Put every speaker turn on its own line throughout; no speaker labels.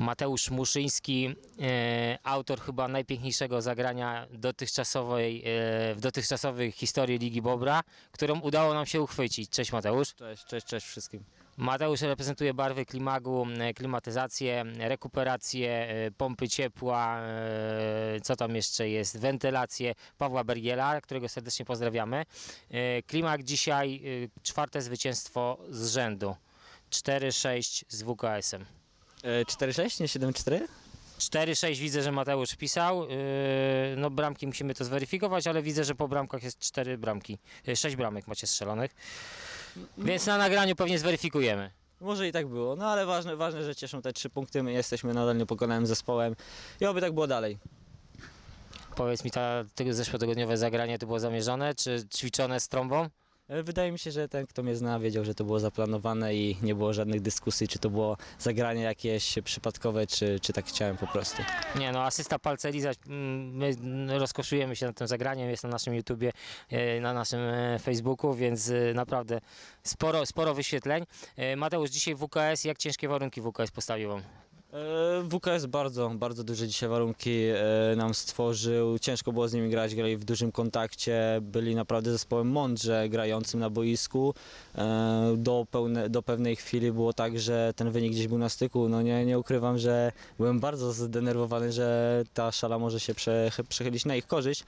Mateusz Muszyński, e, autor chyba najpiękniejszego zagrania dotychczasowej, e, w dotychczasowej historii Ligi Bobra, którą udało nam się uchwycić. Cześć Mateusz.
Cześć, cześć, cześć wszystkim.
Mateusz reprezentuje barwy klimagu, e, klimatyzację, rekuperację, pompy ciepła, co tam jeszcze jest, wentylację Pawła Bergiela, którego serdecznie pozdrawiamy. Klimak dzisiaj czwarte zwycięstwo z rzędu. 4-6 z WKS-em.
E, 4-6, nie 7-4?
4-6 widzę, że Mateusz wpisał. Yy, No bramki musimy to zweryfikować, ale widzę, że po bramkach jest 4 bramki. 6 bramek macie strzelonych. Więc na nagraniu pewnie zweryfikujemy.
Może i tak było, no ale ważne, ważne, że cieszą te trzy punkty, my jesteśmy nadal niepokonanym zespołem i oby tak było dalej.
Powiedz mi, ta, tego zeszłotygodniowe zagranie to było zamierzone, czy ćwiczone z trąbą?
E, Wydaje mi się, że ten, kto mnie zna, wiedział, że to było zaplanowane i nie było żadnych dyskusji, czy to było zagranie jakieś przypadkowe, czy, czy tak chciałem po prostu.
Nie no, asysta palce lizać, mm, my rozkoszujemy się nad tym zagraniem, jest na naszym YouTubie, e, na naszym e, Facebooku, więc naprawdę sporo, sporo wyświetleń. Mateusz, dzisiaj WKS, jak ciężkie warunki WKS postawił wam?
E, WKS bardzo, bardzo duże dzisiaj warunki e, nam stworzył. Ciężko było z nimi grać, grali w dużym kontakcie, byli naprawdę zespołem mądrze grającym na boisku. E, Do, pełne, do pewnej chwili było tak, że ten wynik gdzieś był na styku. No nie, nie ukrywam, że byłem bardzo zdenerwowany, że ta szala może się prze, przechylić na ich korzyść,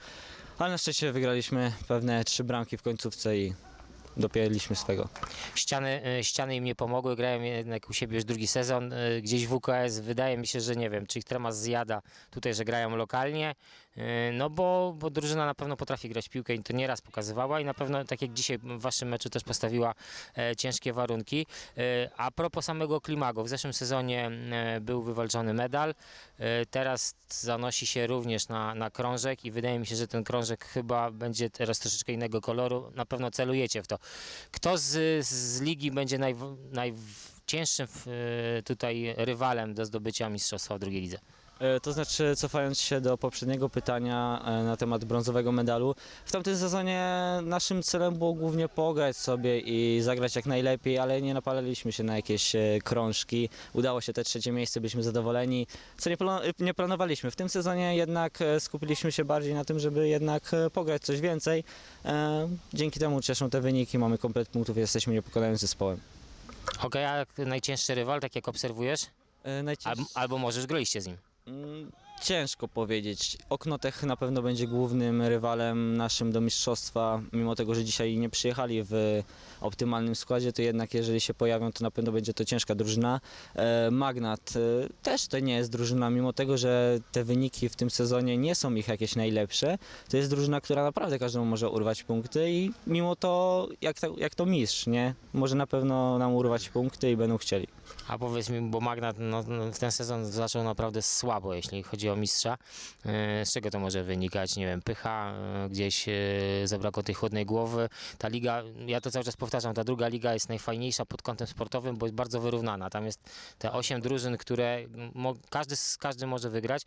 ale na szczęście wygraliśmy pewne trzy bramki w końcówce i dopięliśmy swego.
Ściany, e, ściany im nie pomogły, grają jednak u siebie już drugi sezon. E, Gdzieś WKS wydaje mi się, że nie wiem, czy ich tremas zjada tutaj, że grają lokalnie, e, no bo, bo drużyna na pewno potrafi grać w piłkę i to nieraz pokazywała i na pewno, tak jak dzisiaj w waszym meczu też postawiła ciężkie warunki. A propos samego Klimago, w zeszłym sezonie był wywalczony medal, teraz zanosi się również na, na krążek i wydaje mi się, że ten krążek chyba będzie teraz troszeczkę innego koloru, na pewno celujecie w to. Kto z, z ligi będzie naj, najcięższym e, tutaj rywalem do zdobycia mistrzostwa w drugiej lidze?
E, To znaczy, cofając się do poprzedniego pytania e, na temat brązowego medalu, w tamtym sezonie naszym celem było głównie pograć sobie i zagrać jak najlepiej, ale nie napalaliśmy się na jakieś e, krążki. Udało się te trzecie miejsce, byliśmy zadowoleni, co nie, pla- nie planowaliśmy. W tym sezonie jednak e, skupiliśmy się bardziej na tym, żeby jednak e, pograć coś więcej. E, Dzięki temu cieszą te wyniki, mamy komplet punktów, jesteśmy niepokonanym zespołem.
Okej, a najcięższy rywal, tak jak obserwujesz?
E, najcięż-
Albo, albo możesz graliście z nim.
嗯 Ciężko powiedzieć. Oknotech na pewno będzie głównym rywalem naszym do mistrzostwa, mimo tego, że dzisiaj nie przyjechali w optymalnym składzie, to jednak jeżeli się pojawią, to na pewno będzie to ciężka drużyna. E, Magnat e, też to nie jest drużyna, mimo tego, że te wyniki w tym sezonie nie są ich jakieś najlepsze, to jest drużyna, która naprawdę każdemu może urwać punkty i mimo to, jak to, jak to mistrz, nie? Może na pewno nam urwać punkty i będą chcieli.
A powiedz mi, bo Magnat no, no, w ten sezon zaczął naprawdę słabo, jeśli chodzi o mistrza. E, Z czego to może wynikać? Nie wiem, pycha, e, gdzieś e, zabrakło tej chłodnej głowy. Ta liga, ja to cały czas powtarzam, ta druga liga jest najfajniejsza pod kątem sportowym, bo jest bardzo wyrównana. Tam jest te osiem drużyn, które każdy z każdym może wygrać,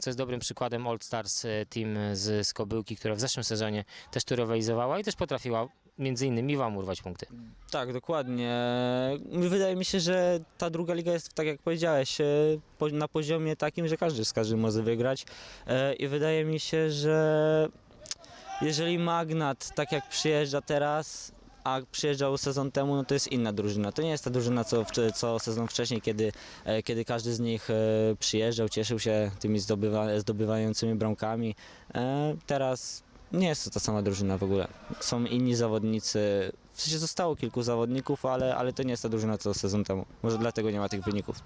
co jest dobrym przykładem All Stars Team z Skobyłki, która w zeszłym sezonie też tu rywalizowała i też potrafiła między innymi wam urwać punkty.
Tak, dokładnie. Wydaje mi się, że ta druga liga jest, tak jak powiedziałeś, e, na poziomie takim, że każdy z każdym może wygrać. E, I wydaje mi się, że jeżeli Magnat, tak jak przyjeżdża teraz, a przyjeżdżał sezon temu, no to jest inna drużyna. To nie jest ta drużyna, co, co sezon wcześniej, kiedy, e, kiedy każdy z nich przyjeżdżał, cieszył się tymi zdobywa, zdobywającymi bramkami. Teraz nie jest to ta sama drużyna w ogóle. Są inni zawodnicy. W sensie zostało kilku zawodników, ale, ale to nie jest ta drużyna co sezon temu. Może dlatego nie ma tych wyników.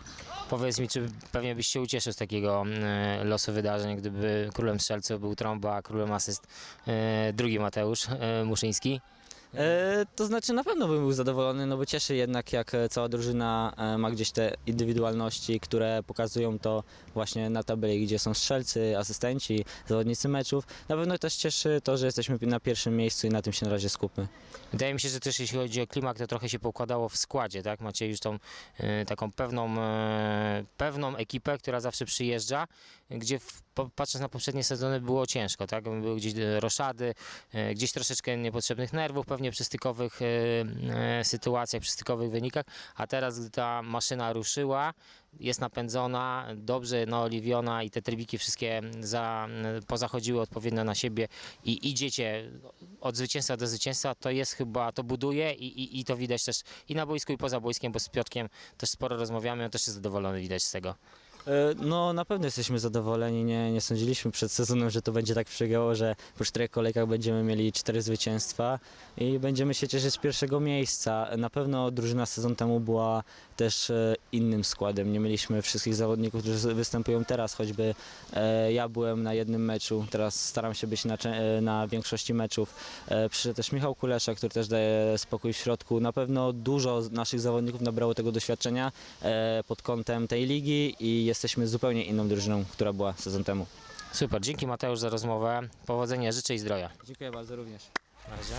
Powiedz mi, czy pewnie byś się ucieszył z takiego e, losu wydarzeń, gdyby królem strzelców był Trąba, a królem asyst e, drugi Mateusz e, Muszyński?
E, to znaczy na pewno bym był zadowolony, no bo cieszy jednak jak e, cała drużyna e, ma gdzieś te indywidualności, które pokazują to właśnie na tabeli, gdzie są strzelcy, asystenci, zawodnicy meczów. Na pewno też cieszy to, że jesteśmy na pierwszym miejscu i na tym się na razie skupmy.
Wydaje mi się, że też jeśli chodzi o klimat, to trochę się poukładało w składzie, tak? Macie już tą e, taką pewną, e, pewną ekipę, która zawsze przyjeżdża, gdzie w patrząc na poprzednie sezony było ciężko, tak? Były gdzieś e, roszady, e, gdzieś troszeczkę niepotrzebnych nerwów pewnie przy stykowych e, sytuacjach, przy stykowych wynikach, a teraz gdy ta maszyna ruszyła, jest napędzona, dobrze naoliwiona i te trybiki wszystkie za, pozachodziły odpowiednio na siebie i idziecie od zwycięstwa do zwycięstwa, to jest chyba, to buduje i, i, i to widać też i na boisku i poza boiskiem, bo z Piotkiem też sporo rozmawiamy, on też jest zadowolony widać z tego.
E, No na pewno jesteśmy zadowoleni, nie, nie sądziliśmy przed sezonem, że to będzie tak przegiało, że po czterech kolejkach będziemy mieli cztery zwycięstwa i będziemy się cieszyć z pierwszego miejsca. Na pewno drużyna sezon temu była też e, innym składem, nie mieliśmy wszystkich zawodników, którzy występują teraz, choćby e, ja byłem na jednym meczu, teraz staram się być na, na większości meczów. Przyszedł też Michał Kulesza, który też daje spokój w środku. Na pewno dużo naszych zawodników nabrało tego doświadczenia pod kątem tej ligi i jesteśmy zupełnie inną drużyną, która była sezon temu.
Super, dzięki Mateusz za rozmowę, powodzenia, życzę i zdrowia.
Dziękuję bardzo również.
Na razie.